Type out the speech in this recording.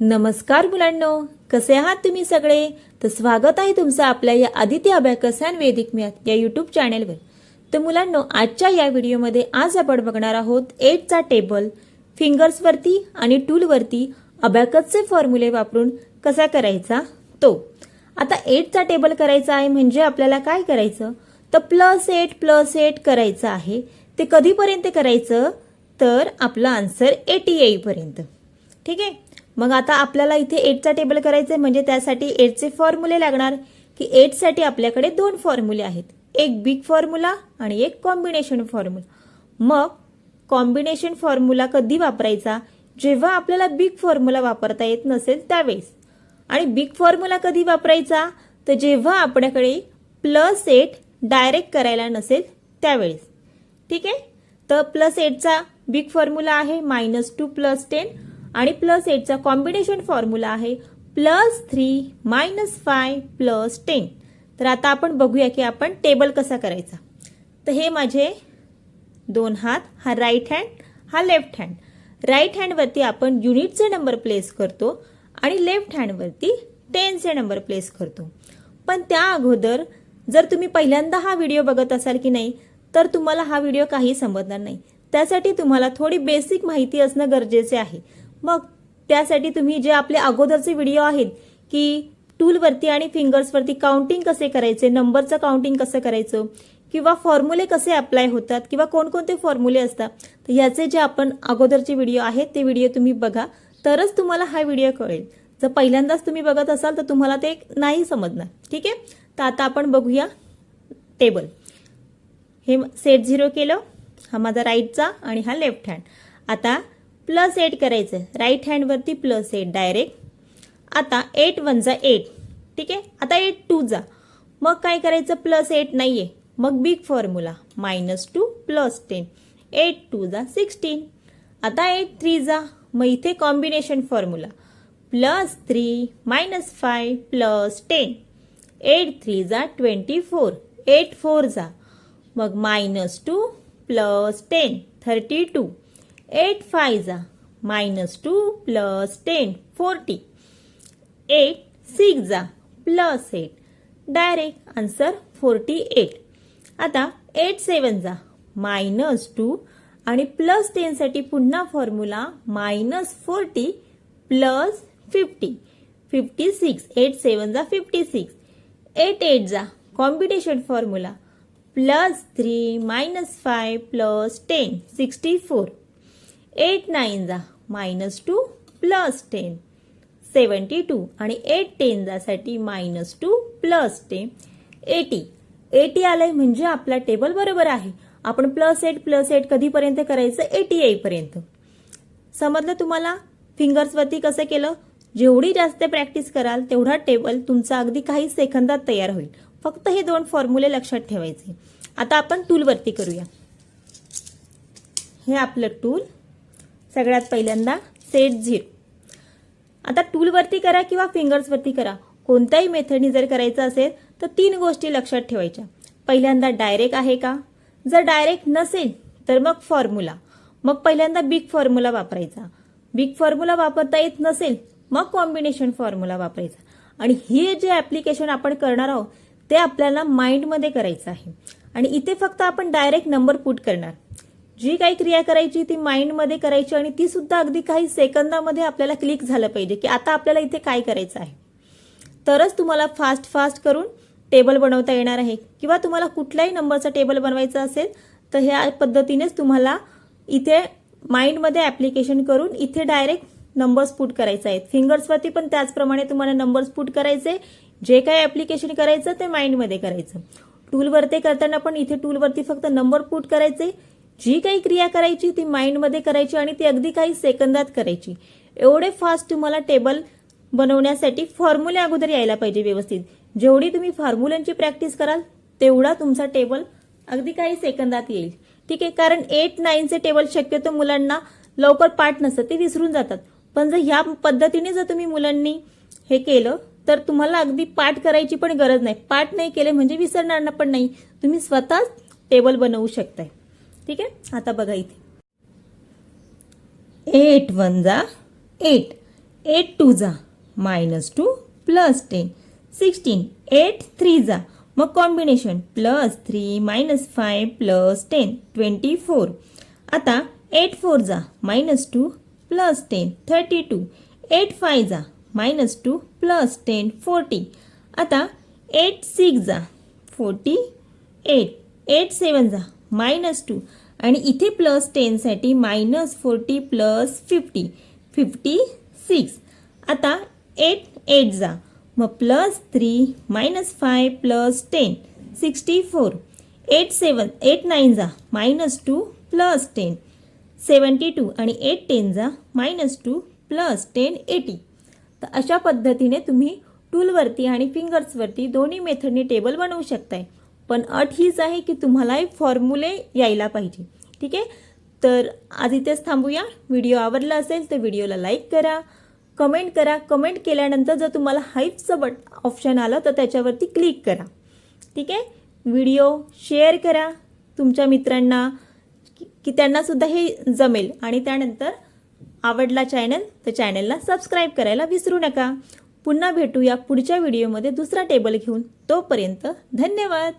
नमस्कार मुलांनो कसे आहात तुम्ही सगळे? तर स्वागत आहे तुमचं आपल्या या Aditya abacus and Vedic math या यूट्यूब चॅनेलवर तर मुलांनो आजच्या या व्हिडिओमध्ये आज आपण बघणार आहोत एटचा टेबल फिंगर्सवरती आणि टूलवरती अभ्याकसचे फॉर्म्युले वापरून कसा करायचा तो. आता एटचा टेबल करायचा आहे म्हणजे आपल्याला काय करायचं? तर प्लस एट प्लस एट करायचं आहे. ते कधीपर्यंत करायचं? तर आपलं आन्सर एटी येईपर्यंत ठीक आहे? मग आता आपल्याला इथे एटचा टेबल करायचं आहे म्हणजे त्यासाठी एटचे फॉर्म्युले लागणार. की एटसाठी आपल्याकडे दोन फॉर्म्युले आहेत. एक बिग फॉर्म्युला आणि एक कॉम्बिनेशन फॉर्म्युला मग कॉम्बिनेशन फॉर्म्युला कधी वापरायचा? जेव्हा आपल्याला बिग फॉर्म्युला वापरता येत नसेल त्यावेळेस. आणि बिग फॉर्म्युला कधी वापरायचा? तर जेव्हा आपल्याकडे प्लस एट डायरेक्ट करायला नसेल त्यावेळेस. ठीक आहे? तर प्लस एटचा बिग फॉर्म्युला आहे. मायनस टू प्लस टेन आणि प्लस एटचा कॉम्बिनेशन फॉर्म्युला आहे plus three minus five plus ten तर आता आपण बघूया की आपण टेबल कसा करायचा. तर हे माझे दोन हात हा राईट हँड हा लेफ्ट हँड राईट हँडवरती आपण युनिटचे नंबर प्लेस करतो आणि लेफ्ट हँडवरती टेनचे नंबर प्लेस करतो. पण त्या अगोदर जर तुम्ही पहिल्यांदा हा व्हिडिओ बघत असाल की नाही तर तुम्हाला हा व्हिडिओ काही समजणार नाही. त्यासाठी तुम्हाला थोडी बेसिक माहिती असणं गरजेचे आहे. मग त्यासाठी तुम्ही जे आपले अगोदरचे व्हिडिओ आहेत की टूलवरती आणि फिंगर्सवरती काउंटिंग कसे करायचे नंबरचं काउंटिंग कसं करायचं किंवा फॉर्म्युले कसे अप्लाय होतात किंवा कोणकोणते फॉर्म्युले असतात तर याचे जे आपण अगोदरचे व्हिडिओ आहेत ते व्हिडिओ तुम्ही बघा. तरच तुम्हाला हा व्हिडिओ कळेल. जर पहिल्यांदाच तुम्ही बघत असाल तर तुम्हाला ते नाही समजणार. ठीक आहे? तर आता आपण बघूया टेबल हे सेट झिरो केलं. हा माझा राईटचा आणि हा लेफ्ट हँड आता प्लस एट करायचं. राईट हँडवरती प्लस एट डायरेक्ट आता एट वन जा एट. ठीक आहे? आता एट टू जा. मग काय करायचं? प्लस एट नाही आहे मग big formula minus two plus ten eight two जा सिक्स्टीन आता एट थ्री जा. मग इथे combination formula plus three minus five plus ten eight three जा ट्वेंटी फोर एट फोर जा. मग minus two plus ten thirty two eight five जा minus two plus ten forty. Eight six जा plus eight. Direct answer forty eight. आता eight seven जा minus two आणि plus टेनसाठी पुन्हा formula minus forty plus fifty. Fifty six. Eight seven जा fifty six. Eight eight जा combination formula. Plus three minus five plus ten. Sixty four. Eight nine जा minus two plus ten. Seventy two आणि eight ten जासाठी minus two plus ten. Eighty. Eighty आलंय म्हणजे आपला table बरोबर आहे. आपण plus eight plus eight कधीपर्यंत करायचं? एटी एपर्यंत समजलं तुम्हाला? फिंगर्सवरती कसं केलं? जेवढी जास्त प्रॅक्टिस कराल तेवढा टेबल तुमचा अगदी काही सेकंदात तयार होईल. फक्त हे दोन फॉर्म्युले लक्षात ठेवायचे. आता आपण टूलवरती करूया. हे आपलं टूल सगळ्यात पहिल्यांदा सेट झिरो. आता टूलवरती करा किंवा फिंगर्सवरती करा. कोणत्याही मेथडनी जर करायचं असेल तर तीन गोष्टी लक्षात ठेवायच्या. पहिल्यांदा डायरेक्ट आहे का? जर डायरेक्ट नसेल तर मग फॉर्म्युला मग पहिल्यांदा बिग फॉर्म्युला वापरायचा. बिग फॉर्म्युला वापरता येत नसेल मग कॉम्बिनेशन फॉर्म्युला वापरायचा. आणि हे जे ॲप्लिकेशन आपण करणार आहोत ते आपल्याला माइंडमध्ये करायचं आहे. आणि इथे फक्त आपण डायरेक्ट नंबर पुट करणार. जी काही क्रिया करायची ती माइंडमध्ये करायची आणि ती सुद्धा अगदी काही सेकंदामध्ये आपल्याला क्लिक झालं पाहिजे की आता आपल्याला इथे काय करायचं आहे. तरच तुम्हाला फास्ट फास्ट करून टेबल बनवता येणार आहे. किंवा तुम्हाला कुठल्याही नंबरचा टेबल बनवायचा असेल तर ह्या पद्धतीनेच तुम्हाला इथे माइंडमध्ये ॲप्लिकेशन करून इथे डायरेक्ट नंबर्स पुट करायचे आहेत. फिंगर्सवरती पण त्याचप्रमाणे तुम्हाला नंबर्स पुट करायचे. जे काही ॲप्लिकेशन करायचं ते माइंडमध्ये करायचं. टूलवरती करताना पण इथे टूलवरती फक्त नंबर पुट करायचे. जी काही क्रिया करायची ती माइंडमध्ये करायची आणि ती अगदी काही सेकंदात करायची. एवढे फास्ट तुम्हाला टेबल बनवण्यासाठी फॉर्म्युले अगोदर यायला पाहिजे व्यवस्थित. जेवढी तुम्ही फॉर्म्युल्यांची प्रॅक्टिस कराल तेवढा तुमचा टेबल अगदी काही सेकंदात येईल. ठीक आहे कारण एट नाईनचे टेबल शक्यतो मुलांना लवकर पाठ नसतं ते विसरून जातात. पण जर ह्या पद्धतीने जर तुम्ही मुलांनी हे केलं तर तुम्हाला अगदी पाठ करायची पण गरज नाही. पाठ नाही केले म्हणजे विसरणार पण नाही. तुम्ही स्वतःच टेबल बनवू शकताय. ठीक आहे? आता बघा इथे. एट वन जा एट. एट टू जा minus two plus ten sixteen eight three जा. मग combination plus three minus five plus ten twenty four आता एट फोर जा minus two plus ten thirty two eight five जा minus two plus ten forty आता eight six जा forty eight eight seven जा minus two. आणि इथे plus टेनसाठी minus forty plus fifty. Fifty six. आता eight eight जा. मग plus three minus five plus ten. Sixty four. Eight seven eight nine जा. Minus two plus ten. Seventy two आणि eight ten जा. Minus two plus ten eighty. तर अशा पद्धतीने तुम्ही टूलवरती आणि फिंगर्सवरती दोन्ही मेथडने टेबल बनवू शकताय. पण अट हीच आहे की तुम्हाला फॉर्म्युले यायला पाहिजे. ठीक आहे? तर आज इथेच थांबूया. व्हिडिओ आवडला असेल तर व्हिडिओला लाईक करा. कमेंट करा. कमेंट केल्यानंतर जर तुम्हाला हाईपचं बट ऑप्शन आलं तर त्याच्यावरती क्लिक करा. ठीक आहे? व्हिडिओ शेअर करा तुमच्या मित्रांना. की- की त्यांनासुद्धा हे जमेल. आणि त्यानंतर आवडला चॅनल तर चॅनलला सबस्क्राईब करायला विसरू नका. पुन्हा भेटूया पुढच्या व्हिडिओमध्ये दुसरा टेबल घेऊन. तोपर्यंत धन्यवाद.